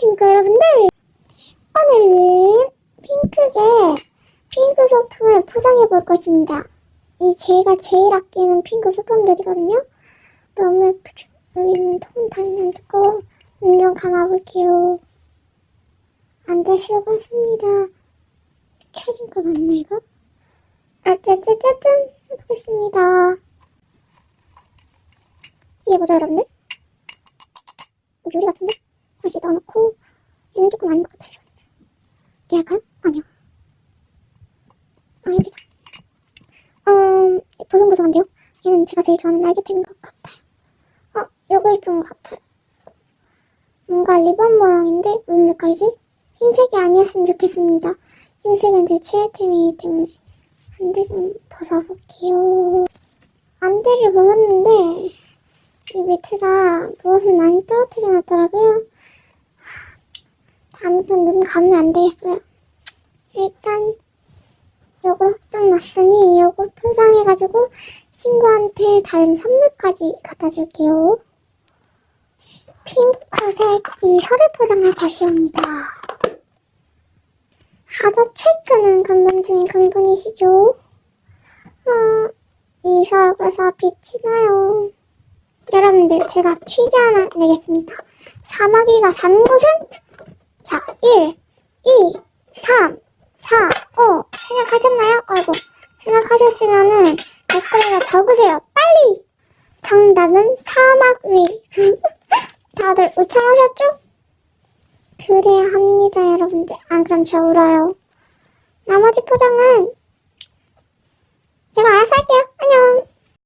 안녕하십니까 여러분들 오늘은 핑크게 핑크 소품을 포장해 볼 것입니다. 이 제가 제일 아끼는 핑크 소품들이거든요. 너무 예쁘죠? 여기는 통 다니는 두꺼워 눈좀 감아볼게요. 수가 없습니다. 켜진 거 맞나 이거? 아 짜자자잔 해보겠습니다. 이게 뭐죠 여러분들? 요리 같은데? 다시 넣어놓고 얘는 조금 아닌 것 같아요. 얘랄까요? 아니요. 아 여기다. 음 보송보송한데요? 얘는 제가 제일 좋아하는 날개템인 것 같아요. 어 요거 예쁜 것 같아요. 뭔가 리본 모양인데 무슨 색깔이지? 흰색이 아니었으면 좋겠습니다. 흰색은 제 최애템이기 때문에 안대 좀 벗어볼게요. 안대를 벗었는데 이 밑에다 무엇을 많이 떨어뜨려 놨더라고요. 아무튼 눈 감으면 안 되겠어요. 일단 요걸 확정 놨으니 요걸 포장해가지고 친구한테 다른 선물까지 갖다 줄게요. 핑크색 이 설을 포장할 것이옵니다. 아주 최근은 근본 중에 근본이시죠? 어, 이 설에서 빛이 나요. 여러분들 제가 퀴즈 하나 내겠습니다. 사마귀가 사는 곳은? 자, 1, 2, 3, 4, 5 생각하셨나요? 아이고 생각하셨으면은 댓글에 적으세요. 빨리! 정답은 사막 위. 다들 우청하셨죠? 그래야 합니다, 여러분들. 안 그럼 저 울어요. 나머지 포장은